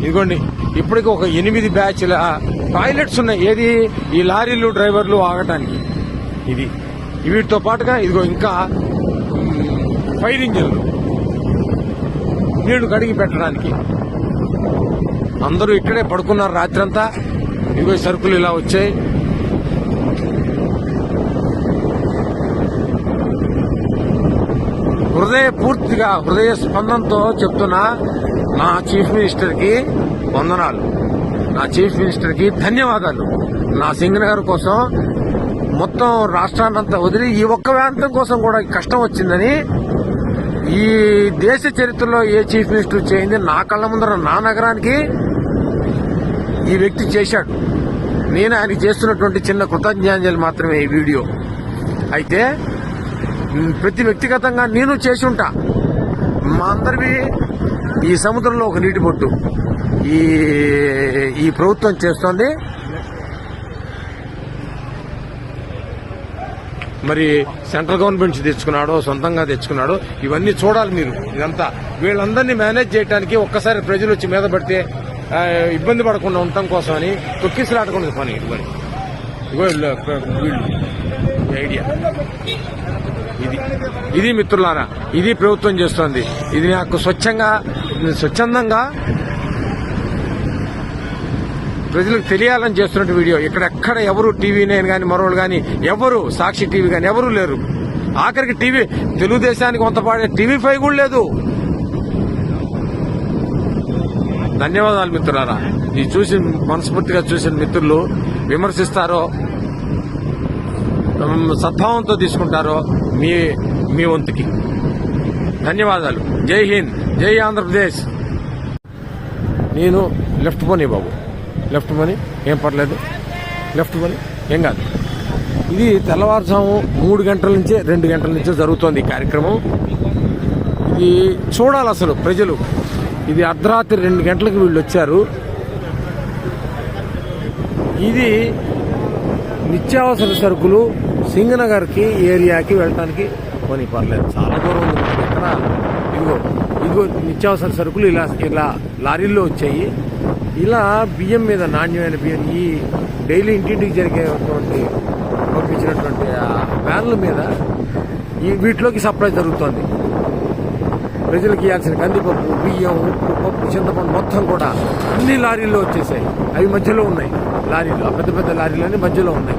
ఇదిగోండి ఇప్పటికి ఒక ఎనిమిది బ్యాచ్ల టాయిలెట్స్ ఉన్నాయి. ఏది? ఈ లారీలు డ్రైవర్లు ఆగటానికి. ఇది. వీటితో పాటుగా ఇదిగో ఇంకా ఫైర్ ఇంజిన్లు. నీళ్ళు కడిగి పెట్టడానికి. అందరూ ఇక్కడే పడుకున్నారు రాత్రంతా. ఇదిగో సరుకులు ఇలా వచ్చాయి. హృదయ పూర్తిగా హృదయ స్పందనతో చెప్తున్నా నా చీఫ్ మినిస్టర్కి వందనాలు. నా చీఫ్ మినిస్టర్కి ధన్యవాదాలు. నా సింగనగర్ కోసం మొత్తం రాష్ట్రాన్నంతా వదిలి ఈ ఒక్క ప్రాంతం కోసం కూడా కష్టం వచ్చిందని ఈ దేశ చరిత్రలో ఏ చీఫ్ మినిస్టర్ చేయింది నా కళ్ళ ముందర నా నగరానికి ఈ వ్యక్తి చేశాడు. నేను ఆయనకి చేస్తున్నటువంటి చిన్న కృతజ్ఞాంజలి మాత్రమే ఈ వీడియో. అయితే ప్రతి వ్యక్తిగతంగా నేను చేసి ఉంటా. మా అందరివి ఈ సముద్రంలో ఒక నీటి బొట్టు. ఈ ఈ ప్రభుత్వం చేస్తోంది. మరి సెంట్రల్ గవర్నమెంట్ నుంచి తెచ్చుకున్నాడో సొంతంగా తెచ్చుకున్నాడో ఇవన్నీ చూడాలి మీరు. ఇదంతా వీళ్ళందరినీ మేనేజ్ చేయడానికి ఒక్కసారి ప్రజలు వచ్చి మీద పడితే ఇబ్బంది పడకుండా ఉండటం కోసం అని పని ఇది మరి వీళ్ళు- ఐడియా. ఇది ఇది మిత్రులారా ఇది ప్రభుత్వం చేస్తోంది. ఇది నాకు స్వచ్ఛంగా స్వచ్ఛందంగా ప్రజలకు తెలియాలని చేస్తున్న వీడియో. ఇక్కడ ఎక్కడ ఎవరు టీవీ నేను కానీ మరోళ్ళు కానీ ఎవరు సాక్షి టీవీ కానీ ఎవరు లేరు. ఆఖరికి టీవీ తెలుగుదేశానికి కొంతపాడే టీవీ ఫైవ్ కూడా లేదు. ధన్యవాదాలు మిత్రులారా. ఇది చూసి మనస్ఫూర్తిగా చూసిన మిత్రులు విమర్శిస్తారో సద్భావంతో తీసుకుంటారో మీ మీ వంతుకి. ధన్యవాదాలు. జై హింద్. జై ఆంధ్రప్రదేశ్. నేను left money Babu. Left money ఏం పర్లేదు. లెఫ్ట్ మనీ ఏం కాదు. ఇది తెల్లవారుజాము మూడు గంటల నుంచే రెండు గంటల నుంచే జరుగుతోంది ఈ కార్యక్రమం. ఇది చూడాలి అసలు ప్రజలు. ఇది అర్ధరాత్రి రెండు గంటలకు వీళ్ళు వచ్చారు. ఇది నిత్యావసర సరుకులు సింగనగర్కి ఏరియాకి వెళ్ళటానికి పోనీ పర్లేదు. చాలా దూరం ఉంది. ఇక్కడ ఇదిగో. ఇదిగో నిత్యావసర సరుకులు ఇలా ఇలా లారీల్లో వచ్చాయి. ఇలా బియ్యం మీద నాణ్యమైన బియ్యం ఈ డైలీ ఇంటింటికి జరిగేటువంటి పంపించినటువంటి ఆ వ్యాన్ల మీద ఈ వీటిలోకి సప్లై జరుగుతోంది. ప్రజలకు ఇవ్వాల్సిన కందిపప్పు బియ్యం ఉప్పు పప్పు చింతపండు మొత్తం కూడా అన్ని లారీల్లో వచ్చేసాయి. అవి మధ్యలో ఉన్నాయి. లారీలు పెద్ద పెద్ద లారీలు మధ్యలో ఉన్నాయి.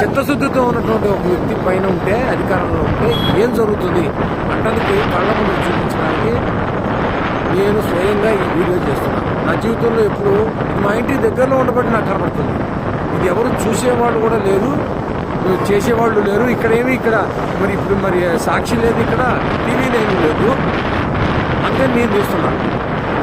చిత్తశుద్ధితో ఉన్నటువంటి ఒక వ్యక్తి పైన ఉంటే అధికారంలో ఉంటే ఏం జరుగుతుంది? అంటానికి కళ్ళ ముందు చూపించడానికి నేను స్వయంగా ఈ వీడియో చేస్తున్నాను. నా జీవితంలో ఎప్పుడు మా ఇంటి దగ్గరలో ఉండబట్టి నాకు కనబడుతుంది. ఇది ఎవరు చూసేవాళ్ళు కూడా లేరు. చేసేవాళ్ళు లేరు. ఇక్కడేమి ఇక్కడ మరి ఇప్పుడు మరి సాక్షి లేదు ఇక్కడ టీవీ లేదు. లేదు అందుకని నేను తీస్తున్నాను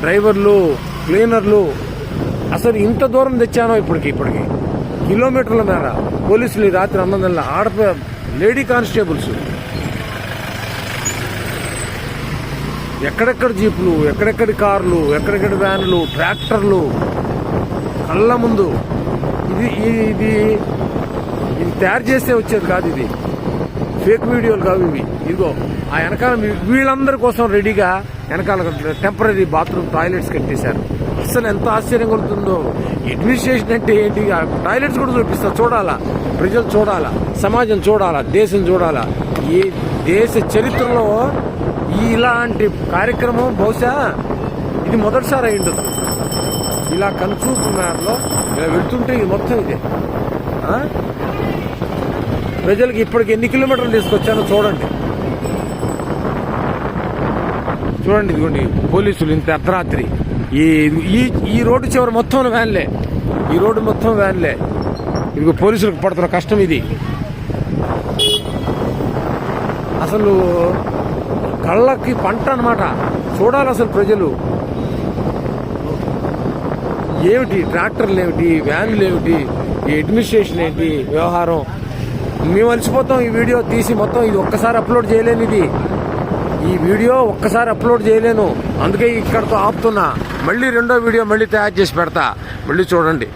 డ్రైవర్లు క్లీనర్లు అసలు ఇంత దూరం తెచ్చానో ఇప్పటికి ఇప్పటికి. కిలోమీటర్ల మేర పోలీసులు ఈ రాత్రి అన్నందల్లా ఆడప లేడీ కానిస్టేబుల్స్. ఎక్కడెక్కడ జీపులు ఎక్కడెక్కడి కార్లు ఎక్కడెక్కడి వ్యాన్లు ట్రాక్టర్లు కళ్ళ ముందు. ఇది ఇది- ఇది ఇది తయారు చేస్తే వచ్చేది కాదు ఇది. ఫేక్ వీడియోలు కావు ఇవి. ఇదిగో ఆ వెనకాల వీళ్ళందరి కోసం రెడీగా వెనకాల టెంపరీ బాత్రూమ్ టాయిలెట్స్ కట్టేశారు. అసలు ఎంత ఆశ్చర్యం కలుగుతుందో అడ్మినిస్ట్రేషన్ అంటే ఏంటి? ఆ టాయిలెట్స్ కూడా చూపిస్తా చూడాలా? ప్రజలు చూడాలా? సమాజం చూడాలా? దేశం చూడాలా? ఈ దేశ చరిత్రలో ఇలాంటి కార్యక్రమం బహుశా ఇది మొదటిసారి అయి ఉండదు ఇలా కన్సూపు మేరలో ఇలా వెళ్తుంటే ఇది మొత్తం ఇదే. ప్రజలకు ఇప్పటికి ఎన్ని కిలోమీటర్లు తీసుకొచ్చానో చూడండి. చూడండి ఇదిగోండి పోలీసులు ఇంత అర్ధరాత్రి. ఈ ఈ ఈ రోడ్డు చివరి మొత్తం వ్యాన్లే. ఈ రోడ్డు మొత్తం వ్యాన్లే. ఇదిగో పోలీసులకు పడుతున్న కష్టం ఇది. అసలు కళ్ళకి పంట అన్నమాట. చూడాలి అసలు ప్రజలు. ఏమిటి ట్రాక్టర్లు ఏమిటి వ్యాన్లు ఏమిటి ఈ అడ్మినిస్ట్రేషన్ ఏంటి వ్యవహారం. మేము అలసిపోతాం ఈ వీడియో తీసి మొత్తం ఇది ఒక్కసారి అప్లోడ్ చేయలేని ఇది ఈ వీడియో ఒక్కసారి అప్లోడ్ చేయలేను. అందుకే ఇక్కడతో ఆపుతున్నా. మళ్ళీ రెండో వీడియో మళ్ళీ తయారు చేసి పెడతా. మళ్ళీ చూడండి.